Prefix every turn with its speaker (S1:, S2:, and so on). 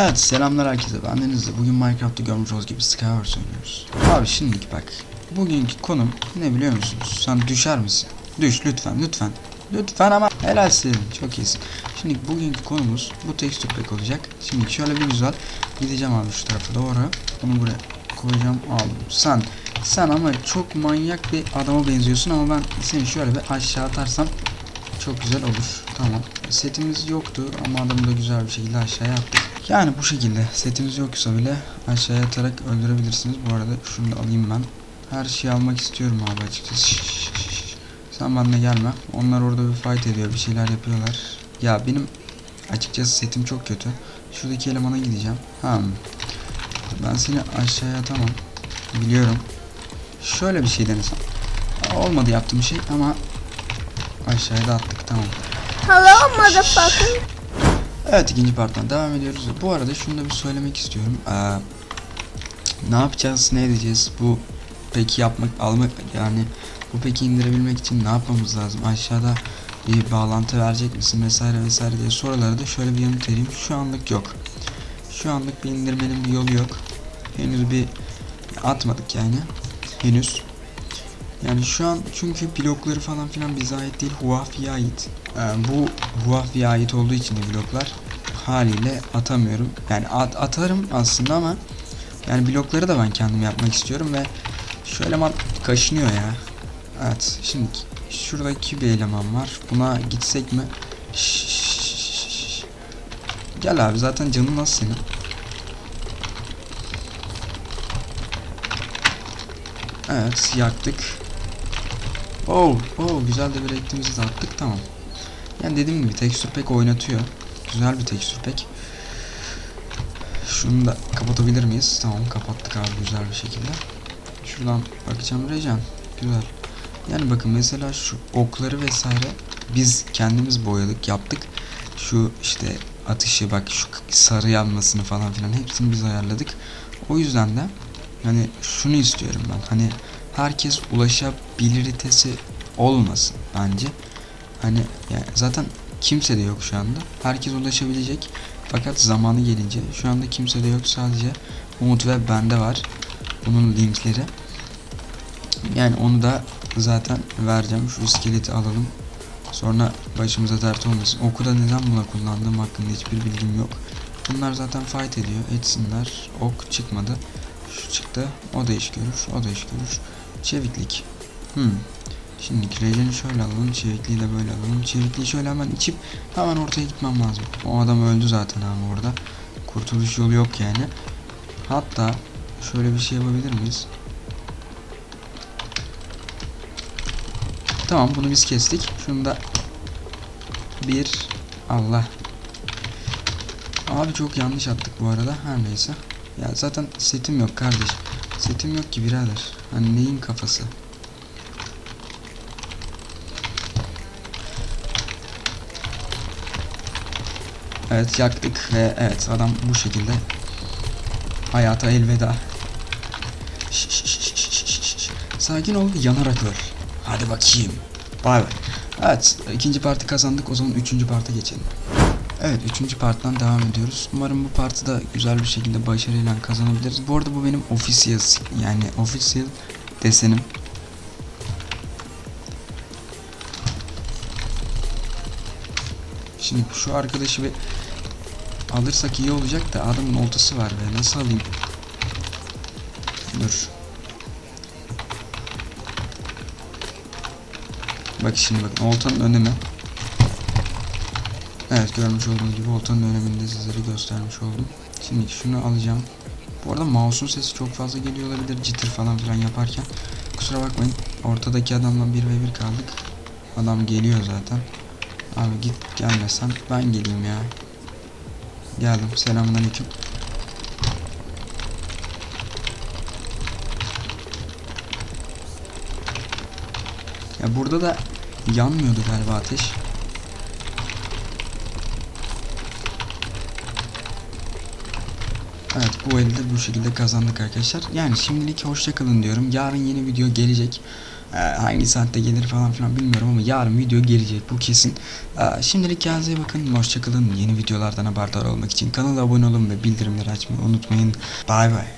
S1: Evet selamlar herkese ben Denizli. Bugün Minecraft'ta görmüş olduğunuz gibi Skywars oynuyoruz. Abi şimdilik bak. Bugünkü konum ne biliyor musunuz? Sen düşer misin? Düş lütfen lütfen. Lütfen ama helalsin. Çok iyisin. Şimdi bugünkü konumuz bu texture pack olacak. Şimdi şöyle bir güzel gideceğim abi şu tarafa doğru. Bunu buraya koyacağım aldım. Sen sen ama çok manyak bir adama benziyorsun ama ben seni şöyle bir aşağı atarsam çok güzel olur. Tamam. Setimiz yoktu ama adamı da güzel bir şekilde aşağıya attık. Yani bu şekilde setimiz yoksa bile aşağıya atarak öldürebilirsiniz. Bu arada şunu da alayım ben. Her şeyi almak istiyorum abi açıkçası. Sen benimle gelme. Onlar orada bir fight ediyor. Bir şeyler yapıyorlar. Ya benim açıkçası setim çok kötü. Şuradaki elemana gideceğim. Ha. Ben seni aşağıya atamam. Biliyorum. Şöyle bir şey denesem. Olmadı yaptığım şey ama aşağıya da attık tamam.
S2: Hello motherfucker.
S1: Evet ikinci parttan devam ediyoruz. Bu arada şunu da bir söylemek istiyorum. Ee, ne yapacağız, ne edeceğiz? Bu peki yapmak, almak yani bu peki indirebilmek için ne yapmamız lazım? Aşağıda bir bağlantı verecek misin vesaire vesaire diye sorulara da şöyle bir yanıt vereyim. Şu anlık yok. Şu anlık bir indirmenin bir yolu yok. Henüz bir atmadık yani. Henüz. Yani şu an çünkü blokları falan filan bize ait değil Huawei'ye ait. Ee, bu Huawei'ye ait olduğu için de bloklar haliyle atamıyorum. Yani at atarım aslında ama yani blokları da ben kendim yapmak istiyorum ve şu eleman kaşınıyor ya. Evet şimdi şuradaki bir eleman var. Buna gitsek mi? Şşş. Gel abi zaten canın nasıl senin? Evet yaktık. Oh, oh güzel de bir ektiğimizi de attık tamam. Yani dediğim gibi tekstür pek oynatıyor. Güzel bir tekstür pek. Şunu da kapatabilir miyiz? Tamam kapattık abi güzel bir şekilde. Şuradan bakacağım Recan. Güzel. Yani bakın mesela şu okları vesaire biz kendimiz boyadık yaptık. Şu işte atışı bak şu sarı yanmasını falan filan hepsini biz ayarladık. O yüzden de hani şunu istiyorum ben. Hani herkes ulaşabiliritesi olmasın bence. Hani yani zaten kimse de yok şu anda. Herkes ulaşabilecek. Fakat zamanı gelince şu anda kimse de yok. Sadece Umut ve bende var. Bunun linkleri. Yani onu da zaten vereceğim. Şu iskeleti alalım. Sonra başımıza dert olmasın. Oku da neden buna kullandığım hakkında hiçbir bilgim yok. Bunlar zaten fight ediyor. Etsinler. Ok çıkmadı. Şu çıktı. O da iş görür. O da iş görür. Çeviklik. Hmm. Şimdi rejeni şöyle alalım. Çevikliği de böyle alalım. Çevikliği şöyle hemen içip hemen ortaya gitmem lazım. O adam öldü zaten abi orada. Kurtuluş yolu yok yani. Hatta şöyle bir şey yapabilir miyiz? Tamam bunu biz kestik. Şunu da bir Allah. Abi çok yanlış attık bu arada. Her neyse. Ya zaten setim yok kardeş. Setim yok ki birader. Hani neyin kafası? Evet yaktık ve evet adam bu şekilde hayata elveda. Sakin ol yanarak öl. Hadi bakayım. Bay bay. Evet ikinci parti kazandık o zaman üçüncü parta geçelim. Evet üçüncü parttan devam ediyoruz. Umarım bu partı da güzel bir şekilde başarıyla kazanabiliriz. Bu arada bu benim official yani official desenim. Şimdi şu arkadaşı bir alırsak iyi olacak da adamın oltası var be nasıl alayım? Dur. Bak şimdi bakın oltanın önemi. Evet görmüş olduğunuz gibi oltanın önemini de sizlere göstermiş oldum. Şimdi şunu alacağım. Bu arada mouse'un sesi çok fazla geliyor olabilir jitter falan filan yaparken. Kusura bakmayın. Ortadaki adamla 1 ve 1 kaldık. Adam geliyor zaten. Abi git gelmesen ben geleyim ya. Geldim. Selamünaleyküm. Ya burada da yanmıyordu galiba ateş. Evet bu elde bu şekilde kazandık arkadaşlar. Yani şimdilik hoşça kalın diyorum. Yarın yeni video gelecek. Ee, hangi saatte gelir falan filan bilmiyorum ama yarın video gelecek bu kesin. Ee, şimdilik kendinize bakın. Hoşçakalın. Yeni videolardan haberdar olmak için kanala abone olun ve bildirimleri açmayı unutmayın. Bay bay.